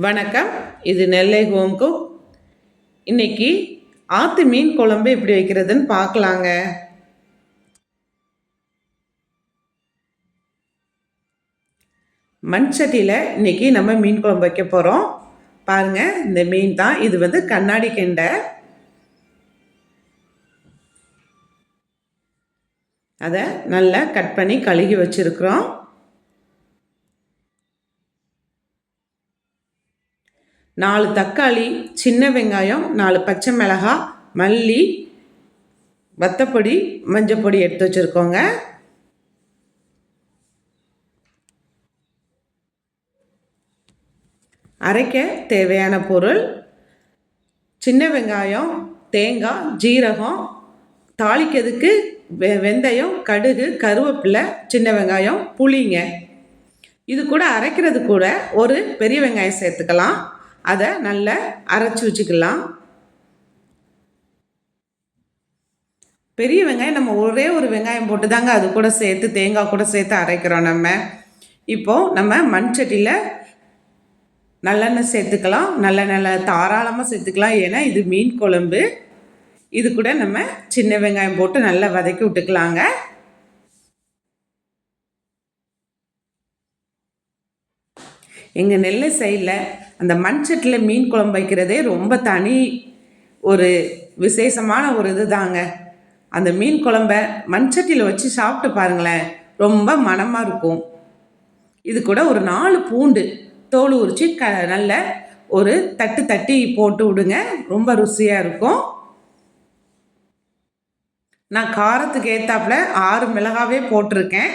வணக்கம். இது நெல்லை home cook இன்னைக்கு ஆத்து மீன் குழம்பு எப்படி வைக்கிறதுன்னு பார்க்கலாங்க. மண் சட்டியில் இன்னைக்கு நம்ம மீன் குழம்பு வைக்க போகிறோம் பாருங்க இந்த மீன் தான். இது வந்து கண்ணாடி கெண்டை. அதை நல்லா கட் பண்ணி கழுகி வச்சுருக்குறோம். நாலு தக்காளி சின்ன வெங்காயம் நாலு பச்சை மிளகாய் மல்லி வத்தப்பொடி மஞ்சப்பொடி எடுத்து வச்சுருக்கோங்க. அரைக்க தேவையான பொருள் சின்ன வெங்காயம் தேங்காய் ஜீரகம் தாளிக்கிறதுக்கு வெ வெந்தயம் கடுகு கருவேப்பிலை சின்ன வெங்காயம் புளிங்க. இது கூட அரைக்கிறது கூட ஒரு பெரிய வெங்காயம் சேர்த்துக்கலாம். அதை நல்லா அரைச்சி வச்சுக்கலாம். பெரிய வெங்காயம் நம்ம ஒரே ஒரு வெங்காயம் போட்டு தாங்க அது கூட சேர்த்து தேங்காய் கூட சேர்த்து அரைக்கிறோம் நம்ம. இப்போது நம்ம மண் சட்டியில் நல்லெண்ணெய் சேர்த்துக்கலாம். நல்ல நல்ல தாராளமாக சேர்த்துக்கலாம். ஏன்னா இது மீன் குழம்பு. இது கூட நம்ம சின்ன வெங்காயம் போட்டு நல்லா வதக்கி விட்டுக்கலாங்க. எங்கள் நெல்லை சைடில் அந்த மண்சட்டியில் மீன் குழம்பு வைக்கிறதே ரொம்ப தனி ஒரு விசேஷமான ஒரு இது தாங்க அந்த மீன் குழம்ப மண்சட்டியில் வச்சு சாப்பிட்டு பாருங்களேன் ரொம்ப மனமாக இருக்கும். இது கூட ஒரு நாலு பூண்டு தோல் உரித்து க நல்ல ஒரு தட்டு தட்டி போட்டு விடுங்க ரொம்ப ருசியாக இருக்கும். நான் காரத்துக்கு ஏற்றாப்புல ஆறு மிளகாவே போட்டிருக்கேன்.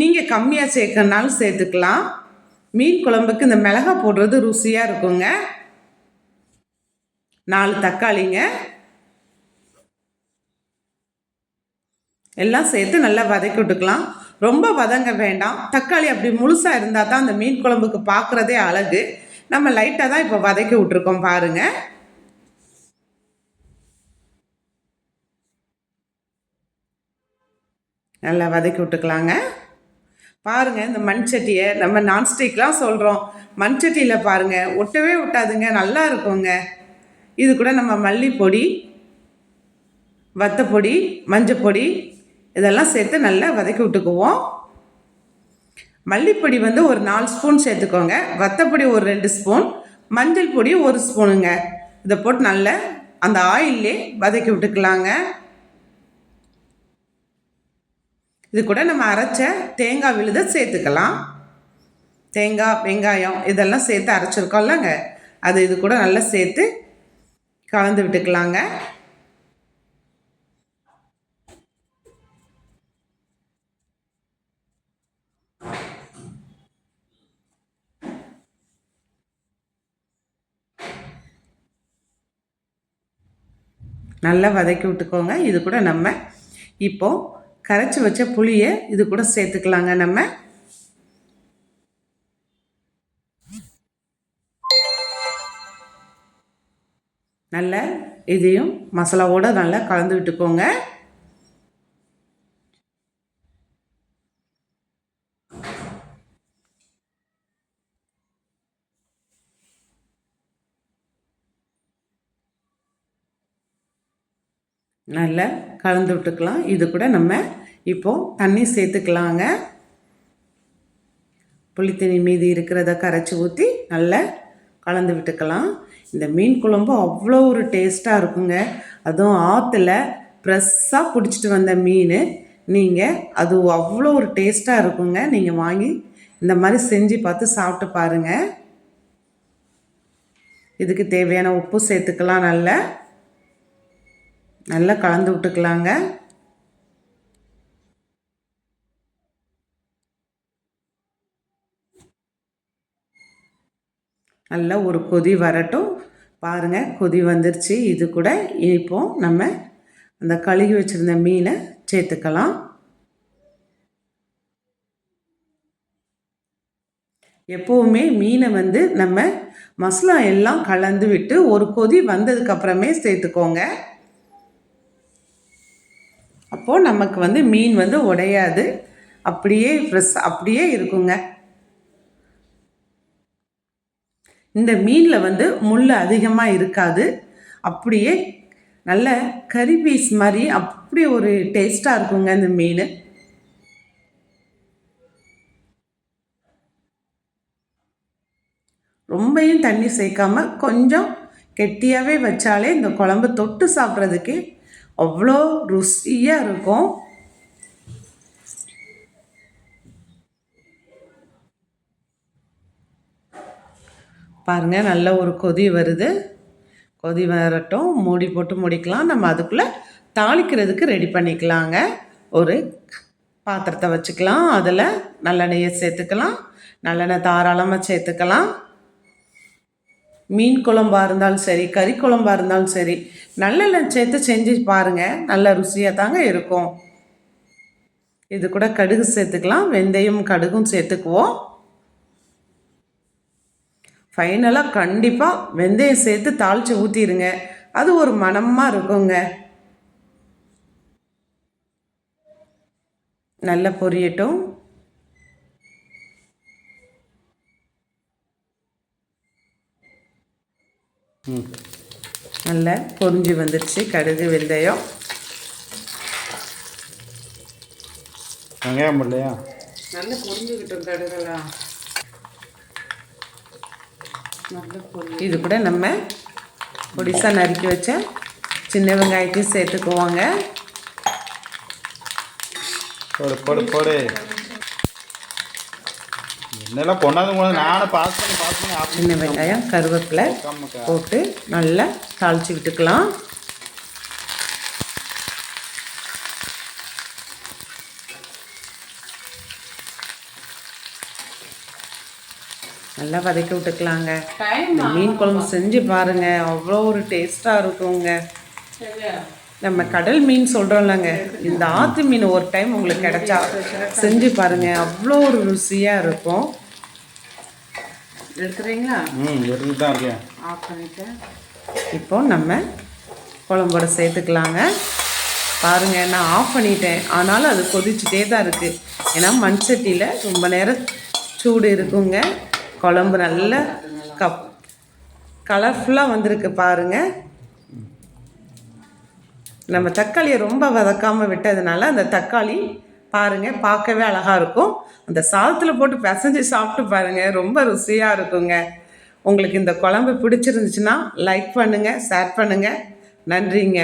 நீங்கள் கம்மியாக சேர்க்கறனாலும் சேர்த்துக்கலாம். மீன் குழம்புக்கு இந்த மிளகா போடுறது ருசியாக இருக்குங்க. நாலு தக்காளிங்க. எல்லாம் சேர்த்து நல்லா வதக்கி விட்டுக்கலாம். ரொம்ப வதங்க வேண்டாம். தக்காளி அப்படி முழுசாக இருந்தால் தான் அந்த மீன் குழம்புக்கு பார்க்குறதே அழகு. நம்ம லைட்டாக தான் இப்போ வதக்கி விட்ருக்கோம் பாருங்கள் நல்லா வதக்கி விட்டுக்கலாங்க. பாருங்கள் இந்த மண் சட்டியை நம்ம நான்ஸ்டிக்லாம் சொல்கிறோம் மண் சட்டியில் பாருங்கள் ஒட்டவே ஒட்டாதுங்க நல்லா இருக்குங்க. இது கூட நம்ம மல்லிப்பொடி வத்தப்பொடி மஞ்சப்பொடி இதெல்லாம் சேர்த்து நல்லா வதக்கி விட்டுக்குவோம். மல்லிப்பொடி வந்து ஒரு நாலு ஸ்பூன் சேர்த்துக்கோங்க. வத்தப்பொடி ஒரு ரெண்டு ஸ்பூன் மஞ்சள் பொடி ஒரு ஸ்பூனுங்க இதை போட்டு நல்லா அந்த ஆயிலே வதக்கி விட்டுக்கலாங்க. இது கூட நம்ம அரைச்ச தேங்காய் விழுத சேர்த்துக்கலாம். தேங்காய் வெங்காயம் இதெல்லாம் சேர்த்து அரைச்சிருக்கோம்லங்க. அது இது கூட நல்லா சேர்த்து கலந்து விட்டுக்கலாங்க. நல்லா வதக்கி விட்டுக்கோங்க. இது கூட நம்ம இப்போது கரைச்சி வச்ச புளியை இது கூட சேர்த்துக்கலாங்க நம்ம. நல்லா இதையும் மசாலாவோடு நல்லா கலந்து விட்டுக்கோங்க. நல்லா கலந்து விட்டுக்கலாம். இது கூட நம்ம இப்போது தண்ணி சேர்த்துக்கலாங்க. புளித்தண்ணி மீதி இருக்கிறத கரைச்சி ஊற்றி நல்லா கலந்து விட்டுக்கலாம். இந்த மீன் குழம்பு அவ்வளோ ஒரு டேஸ்ட்டாக இருக்குங்க. அதுவும் ஆற்றுல ஃப்ரெஷ்ஷாக பிடிச்சிட்டு வந்த மீன். நீங்கள் அது அவ்வளோ ஒரு டேஸ்ட்டாக இருக்குங்க. நீங்கள் வாங்கி இந்த மாதிரி செஞ்சு பார்த்து சாப்பிட்டு பாருங்கள் இதுக்கு தேவையான உப்பு சேர்த்துக்கலாம் நல்லா. நல்லா கலந்து விட்டுக்கலாங்க. நல்லா ஒரு கொதி வரட்டும். பாருங்கள் கொதி வந்துருச்சு. இது கூட இப்போது நம்ம அந்த கழுகி வச்சுருந்த மீனை சேர்த்துக்கலாம். எப்போவுமே மீனை வந்து நம்ம மசாலா எல்லாம் கலந்து விட்டு ஒரு கொதி வந்ததுக்கப்புறமே சேர்த்துக்கோங்க. அப்போது நமக்கு வந்து மீன் வந்து உடையாது. அப்படியே ஃப்ரெஷ் அப்படியே இருக்குங்க. இந்த மீனில் வந்து முள் அதிகமாக இருக்காது. அப்படியே நல்ல கறி பீஸ் மாதிரி அப்படி ஒரு டேஸ்ட்டாக இருக்குங்க இந்த மீன். ரொம்பையும் தண்ணி சேர்க்காம கொஞ்சம் கெட்டியாகவே வச்சாலே இந்த குழம்பு தொட்டு சாப்பிட்றதுக்கு அவ்வளோ ருசியாக இருக்கும். பாருங்கள் நல்ல ஒரு கொதி வருது. கொதி வரட்டும். மூடி போட்டு முடிக்கலாம். நம்ம அதுக்குள்ளே தாளிக்கிறதுக்கு ரெடி பண்ணிக்கலாங்க. ஒரு பாத்திரத்தை வச்சுக்கலாம். அதில் நல்லெண்ணெயை சேர்த்துக்கலாம். நல்லெண்ணெய் தாராளமாக சேர்த்துக்கலாம். மீன் குழம்பாக இருந்தாலும் சரி கறி குழம்பாக இருந்தாலும் சரி நல்லெண்ணெய் சேர்த்து செஞ்சு பாருங்கள் நல்ல ருசியாக தாங்க இருக்கும். இது கூட கடுகு சேர்த்துக்கலாம். வெந்தயம் கடுகும் சேர்த்துக்குவோம். ஃபைனலாக கண்டிப்பாக வெந்தயம் சேர்த்து தாளித்து ஊற்றிடுங்க அது ஒரு மணமாக இருக்குங்க. நல்லா பொரியட்டும். நல்லா பொரிஞ்சு வந்துடுச்சு கடுகு வெந்தயம். வெங்காயம் இல்லையா நல்லா பொரிஞ்சுக்கிட்டோம் கடுகெல்லாம். இது கூட நம்ம பொடிசா நறுக்கி வச்ச சின்ன வெங்காயத்தையும் சேர்த்துக்குவாங்க. போடு போடு போடு. என்னெல்லாம் கொண்டாந்து நானும் பாஸ் பண்ணி பாஸ் பண்ணி ஆஃப் சின்ன வெங்காயம் கருவேப்பிலை போட்டு நல்லா தாளிச்சு விட்டுக்கலாம். நல்லா வதக்கி விட்டுக்கலாங்க. இந்த மீன் குழம்பு செஞ்சு பாருங்க. அவ்வளோ ஒரு டேஸ்ட்டாக இருக்குங்க. நம்ம கடல் மீன் சொல்கிறோம்லங்க இந்த ஆத்து மீன் ஒரு டைம் உங்களுக்கு கிடைச்சா செஞ்சு பாருங்க. அவ்வளோ ஒரு ருசியாக இருக்கும். எடுத்துறீங்களா ம் இருக்கேன். ஆஃப் பண்ணிட்டேன் இப்போ நம்ம குழம்போட சேர்த்துக்கலாங்க. பாருங்க நான் ஆஃப் பண்ணிட்டேன். ஆனாலும் அது கொதிச்சுட்டே தான் இருக்குது ஏன்னா மண் சட்டியில் ரொம்ப நேரம் சூடு இருக்குங்க. குழம்பு நல்ல கப் கலர்ஃபுல்லாக வந்திருக்கு பாருங்க. நம்ம தக்காளியை ரொம்ப வதக்காமல் விட்டதுனால அந்த தக்காளி பாருங்கள் பார்க்கவே அழகாக இருக்கும். அந்த சாதத்தில் போட்டு பிசைஞ்சு சாப்பிட்டு பாருங்கள் ரொம்ப ருசியாக இருக்குங்க. உங்களுக்கு இந்த குழம்பு பிடிச்சிருந்துச்சுன்னா லைக் பண்ணுங்கள் ஷேர் பண்ணுங்கள் நன்றிங்க.